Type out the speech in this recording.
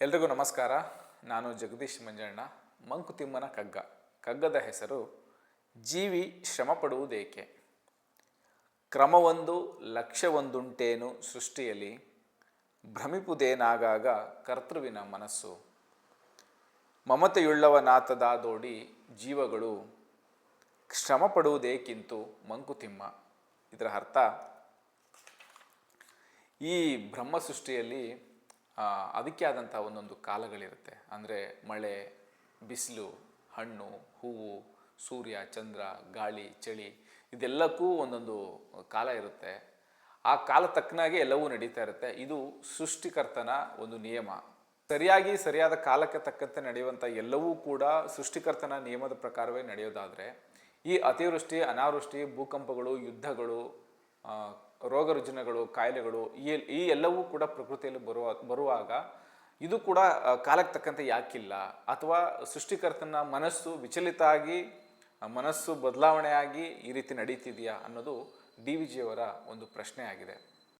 ಎಲ್ರಿಗೂ ನಮಸ್ಕಾರ. ನಾನು ಜಗದೀಶ್ ಮಂಜಣ್ಣ ಮಂಕುತಿಮ್ಮನ ಕಗ್ಗ. ಕಗ್ಗದ ಹೆಸರು ಜೀವಿ ಶ್ರಮ ಪಡುವುದೇಕೆ ಕ್ರಮವೊಂದು, ಲಕ್ಷ್ಯವೊಂದುಂಟೇನು ಸೃಷ್ಟಿಯಲ್ಲಿ ಭ್ರಮಿಪುದೇನಾಗಾಗ ಕರ್ತೃವಿನ ಮನಸ್ಸು. ಮಮತೆಯುಳ್ಳವನಾತದಾದೋಡಿ ಜೀವಗಳು ಶ್ರಮ ಪಡುವುದೇಕಿಂತು ಮಂಕುತಿಮ್ಮ ಇದರ ಅರ್ಥ ಈ ಬ್ರಹ್ಮ ಸೃಷ್ಟಿಯಲ್ಲಿ ಅದಕ್ಕೆ ಆದಂಥ ಒಂದೊಂದು ಕಾಲಗಳಿರುತ್ತೆ. ಅಂದರೆ ಮಳೆ, ಬಿಸಿಲು, ಹಣ್ಣು, ಹೂವು, ಸೂರ್ಯ, ಚಂದ್ರ, ಗಾಳಿ, ಚಳಿ ಇದೆಲ್ಲಕ್ಕೂ ಒಂದೊಂದು ಕಾಲ ಇರುತ್ತೆ. ಆ ಕಾಲ ತಕ್ಕನಾಗೆ ಎಲ್ಲವೂ ನಡೀತಾ ಇರುತ್ತೆ. ಇದು ಸೃಷ್ಟಿಕರ್ತನ ಒಂದು ನಿಯಮ. ಸರಿಯಾಗಿ ಸರಿಯಾದ ಕಾಲಕ್ಕೆ ತಕ್ಕಂತೆ ನಡೆಯುವಂಥ ಎಲ್ಲವೂ ಕೂಡ ಸೃಷ್ಟಿಕರ್ತನ ನಿಯಮದ ಪ್ರಕಾರವೇ ನಡೆಯೋದಾದರೆ ಈ ಅತಿವೃಷ್ಟಿ, ಅನಾವೃಷ್ಟಿ, ಭೂಕಂಪಗಳು, ಯುದ್ಧಗಳು ರೋಗ ರುಜಿನಗಳು, ಕಾಯಿಲೆಗಳು, ಈ ಈ ಎಲ್ಲವೂ ಕೂಡ ಪ್ರಕೃತಿಯಲ್ಲಿ ಬರುವ, ಬರುವಾಗ ಇದು ಕೂಡ ಕಾಲಕ್ಕೆ ತಕ್ಕಂತೆ ಯಾಕಿಲ್ಲ. ಅಥವಾ ಸೃಷ್ಟಿಕರ್ತನ ಮನಸ್ಸು ವಿಚಲಿತ ಆಗಿ ಮನಸ್ಸು ಬದಲಾವಣೆಯಾಗಿ ಈ ರೀತಿ ನಡೀತಿದೆಯಾ ಅನ್ನೋದು ಡಿ ವಿ ಜಿಯವರ ಒಂದು ಪ್ರಶ್ನೆ ಆಗಿದೆ